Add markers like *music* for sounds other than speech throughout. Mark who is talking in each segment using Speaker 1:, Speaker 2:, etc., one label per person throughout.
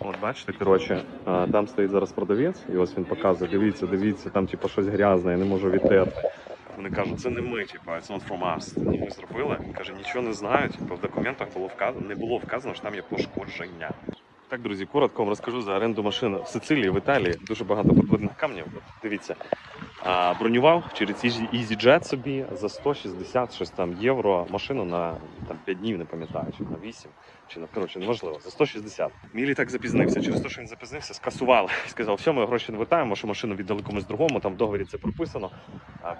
Speaker 1: От бачите, коротше, там стоїть зараз продавець, і ось він показує, дивіться, дивіться, там типу щось грязне, я не можу відтерти. Вони кажуть, це не ми, типу, it's not from us. Ні, ми зробили. Каже, нічого не знаю. Типу, в документах було вказано, не було вказано, що там є пошкодження. Так, друзі, коротко вам розкажу за оренду машин в Сицилії, в Італії. Дуже багато подводних камнів. Дивіться. Бронював через Easy- EasyJet собі за 160 щось там євро машину на там, 5 днів, не пам'ятаю, чи на 8, чи на коротше, неважливо, за 160. Мій літак запізнився. Через те, що він запізнився, скасували. *laughs* Сказав, все, ми гроші не вертаємо, що машину віддали комусь другому, там в договорі це прописано.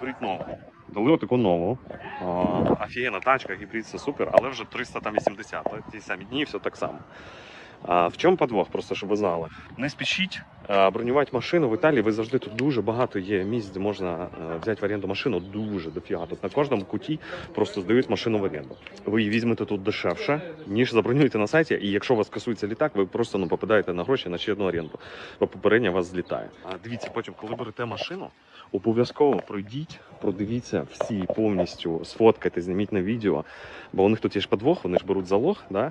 Speaker 1: Беріть нову. Дали отаку нову. Офігенна тачка, гібрид, це супер, але вже 380. Ті самі дні, все так само. А, в чому подвох, просто щоб ви знали? Не спішіть бронювати машину в Італії. Ви завжди тут дуже багато є місць, де можна взяти в оренду машину. Дуже дофіга. Тут на кожному куті просто здають машину в оренду. Ви її візьмете тут дешевше, ніж забронюєте на сайті. І якщо у вас касується літак, ви просто ну попадаєте на гроші на ще одну оренду. Бо попередня вас злітає. А дивіться, потім, коли берете машину, обов'язково пройдіть, продивіться всі повністю, сфоткайте, зніміть на відео. Бо у них тут є ж подвох, вони ж беруть залог, да?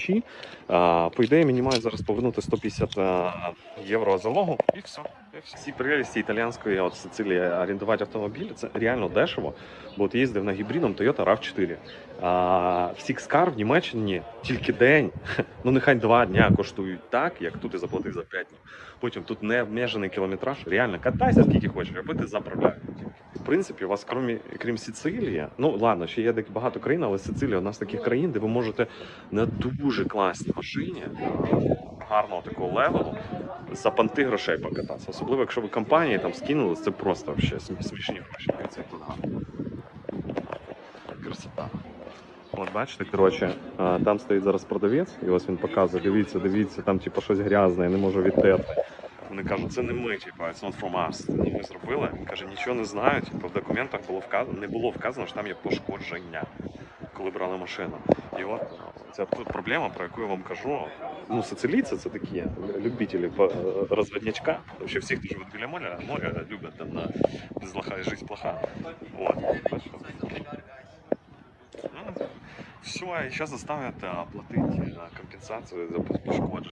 Speaker 1: ключі. По ідеї, мені мають зараз повернути 150 євро залогу, і все. Всі прелісті італіянської от Сицилії орендувати автомобіль це реально дешево. Бо от їздив на гібридом Toyota RAV4. А в Sixcar в Німеччині тільки день, *laughs* ну нехай два дня коштують так, як тут і заплатив за 5 днів. Потім тут не обмежений кілометраж. Реально катайся скільки хочеш, аби ти заправляв. В принципі, у вас крім, крім Сицилії, ну ладно, ще є багато країн, але Сицилія одна з таких країн, де ви можете на дуже класній машині гарного такого левелу за панти грошей покататися. Особливо, якщо ви компанії там скинули, це просто вообще смішні гроші. Це. Красота. От бачите, коротше, там стоїть зараз продавець, і ось він показує, дивіться, дивіться, там типу щось грязне, я не можу відтерти. Вони кажуть, це не ми, типу, it's not from us. Це не ми зробили. Каже, нічого не знаю. Типу, в документах було вказано, не було вказано, що там є пошкодження, коли брали машину. І от ця проблема, про яку я вам кажу. Ну, сицилійці це такі любителі е, розводнячка. Вообще всі, хто живуть біля моря, моря люблять там на без лоха і життя плоха. От. Ну, все, і зараз заставлять платити компенсацію за пошкодження.